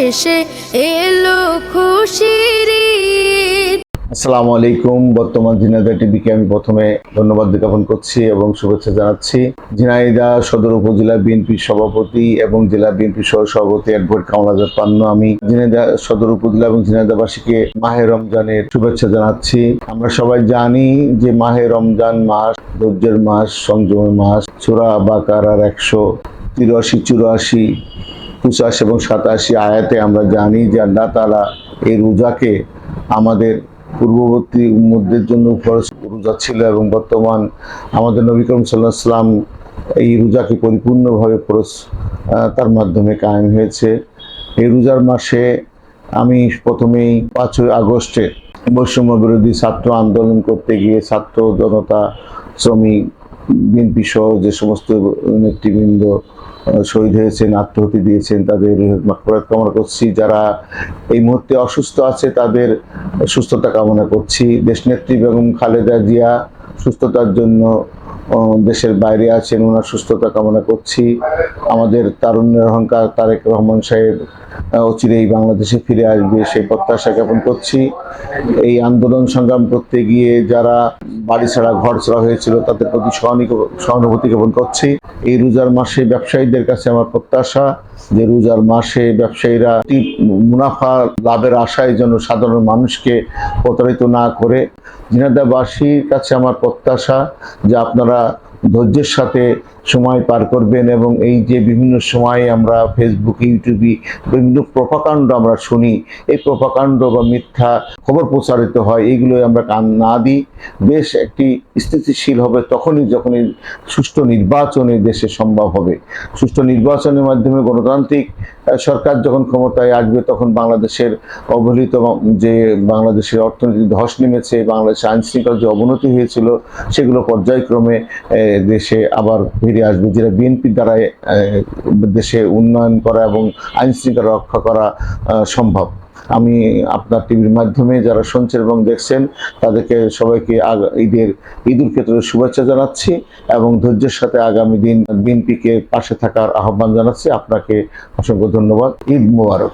শেষে এলো খুশির আসসালামু আলাইকুম। বর্তমান ঝিনাইদা টিভিকে আমি প্রথমে ধন্যবাদ জ্ঞাপন করছি এবং শুভেচ্ছা জানাচ্ছি। ঝিনাইদা সদর উপজেলা বিএনপি সভাপতি এবং জেলা বিএনপি সহ সভাপতি অ্যাডভোকেট কামরাজার পান্ন। আমি ঝিনাইদা সদর উপজেলা এবং ঝিনাইদাবাসীকে মাহে রমজানের শুভেচ্ছা জানাচ্ছি। আমরা সবাই জানি যে মাহে রমজান মাস, ধৈর্যের মাস, সংযমের মাস। সুরা বাকার আর একশো তিরাশি, চুরাশি পঁচাশি এবং সাতাশি আয়াতে আমরা জানি যে আল্লাহ তালা এই রোজাকে আমাদের পূর্ববর্তী উম্মদের জন্য ফরজ রোজা ছিল এবং বর্তমান আমাদের নবী করিম সাল্লাহ সাল্লাম এই রোজাকে পরিপূর্ণভাবে ফরজ তার মাধ্যমে কায়েম হয়েছে। এই রোজার মাসে আমি প্রথমেই পাঁচই আগস্টে বৈষম্য বিরোধী ছাত্র আন্দোলন করতে গিয়ে ছাত্র জনতা, শ্রমিক বিএনপি সহ যে সমস্ত নেতৃবৃন্দ শহীদ হয়েছেন আত্মহতি দিয়েছেন, তাদের মাগফিরাত কামনা করছি। যারা এই মুহূর্তে অসুস্থ আছে, তাদের সুস্থতা কামনা করছি। দেশ দেশনেত্রী বেগম খালেদা জিয়া সুস্থতার জন্য দেশের বাইরে আছেন, ওনার সুস্থতা কামনা করছি। আমাদের তারুণ্যের অহংকার তারেক রহমান সাহেব অচিরেই বাংলাদেশে ফিরে আসবে সেই প্রত্যাশা জ্ঞাপন করছি। এই আন্দোলন সংগ্রাম করতে গিয়ে যারা বাড়ি ছাড়া ঘর ছাড়া হয়েছিল, তাদের প্রতি সহানুভূতি জ্ঞাপন করছি। এই রোজার মাসে ব্যবসায়ীদের কাছে আমার প্রত্যাশা যে রোজার মাসে ব্যবসায়ীরা মুনাফা লাভের আশায় যেন সাধারণ মানুষকে প্রতারিত না করে। ঝিনাইদাবাসীর কাছে আমার প্রত্যাশা যে আপনারা ধৈর্যের সাথে সময় পার করবেন এবং এই যে বিভিন্ন সময়ে আমরা ফেসবুকে ইউটিউবে বিভিন্ন প্রপাকাণ্ড আমরা শুনি, এই প্রপাকাণ্ড বা মিথ্যা খবর প্রচারিত হয় এইগুলো আমরা কান না দিই। বেশ একটি স্থিতিশীল হবে তখনই যখনই সুষ্ঠু নির্বাচনে দেশে সম্ভব হবে। সুষ্ঠু নির্বাচনের মাধ্যমে গণতান্ত্রিক সরকার যখন ক্ষমতায় আসবে তখন বাংলাদেশের অবহেলিত যে বাংলাদেশের অর্থনীতি ধস নেমেছে, বাংলাদেশের আইনশৃঙ্খলার যে অবনতি হয়েছিল, সেগুলো পর্যায়ক্রমে দেশে আবার ফিরে আসবে। যেটা বিএনপির দ্বারা দেশে উন্নয়ন করা এবং আইনশৃঙ্খলা রক্ষা করা সম্ভব। আমি আপনার টিভির মাধ্যমে যারা শুনছেন এবং দেখছেন, তাদেরকে সবাইকে ঈদের, ঈদুল ক্ষেত্রে শুভেচ্ছা জানাচ্ছি এবং ধৈর্যের সাথে আগামী দিন বিএনপিকে পাশে থাকার আহ্বান জানাচ্ছি। আপনাকে অসংখ্য ধন্যবাদ। ঈদ মোবারক।